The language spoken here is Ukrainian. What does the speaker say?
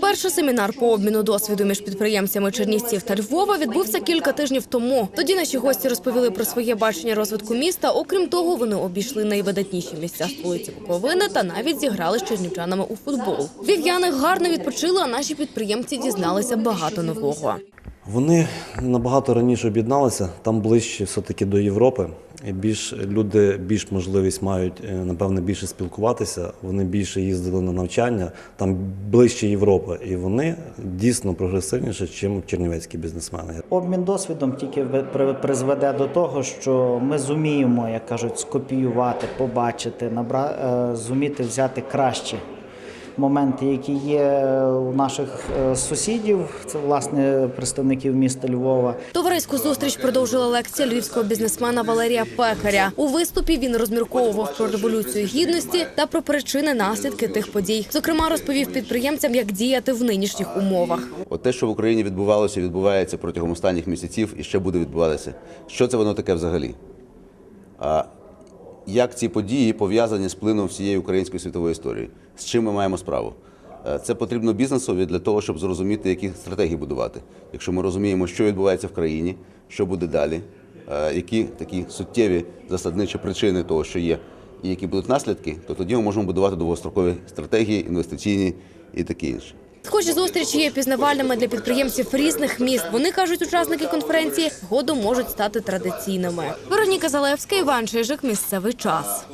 Перший семінар по обміну досвіду між підприємцями Чернівців та Львова відбувся кілька тижнів тому. Тоді наші гості розповіли про своє бачення розвитку міста. Окрім того, вони обійшли найвидатніші місця столиці Буковини та навіть зіграли з чернівчанами у футбол. Вів'яни гарно відпочили, а наші підприємці дізналися багато нового. Вони набагато раніше об'єдналися, там ближче все-таки до Європи. Більш люди більш можливість мають, е, напевне, більше спілкуватися. Вони більше їздили на навчання, там ближче Європи. І вони дійсно прогресивніші, ніж чернівецькі бізнесмени. Обмін досвідом тільки призведе до того, що ми зуміємо, як кажуть, скопіювати, побачити, набра... е, зуміти взяти кращі моменти, які є у наших е, сусідів, це власне представників міста Львова. Товариську зустріч продовжила лекція львівського бізнесмена Валерія Пекаря. У виступі він розмірковував про революцію гідності та про причини наслідки тих подій. Зокрема, розповів підприємцям, як діяти в нинішніх умовах. От те, що в Україні відбувалося, відбувається протягом останніх місяців і ще буде відбуватися. Що це воно таке взагалі? А як ці події пов'язані з плином всієї української світової історії? З чим ми маємо справу? Е, Це потрібно бізнесові для того, щоб зрозуміти, які стратегії будувати. Якщо ми розуміємо, що відбувається в країні, що буде далі, е, які такі суттєві засадничі причини того, що є, і які будуть наслідки, то тоді ми можемо будувати довгострокові стратегії, інвестиційні і таке інше. Схожі зустрічі є пізнавальними для підприємців різних міст. Вони кажуть, учасники конференції згодом можуть стати традиційними. Вероніка Залевська, Іван Чижик. Місцевий час.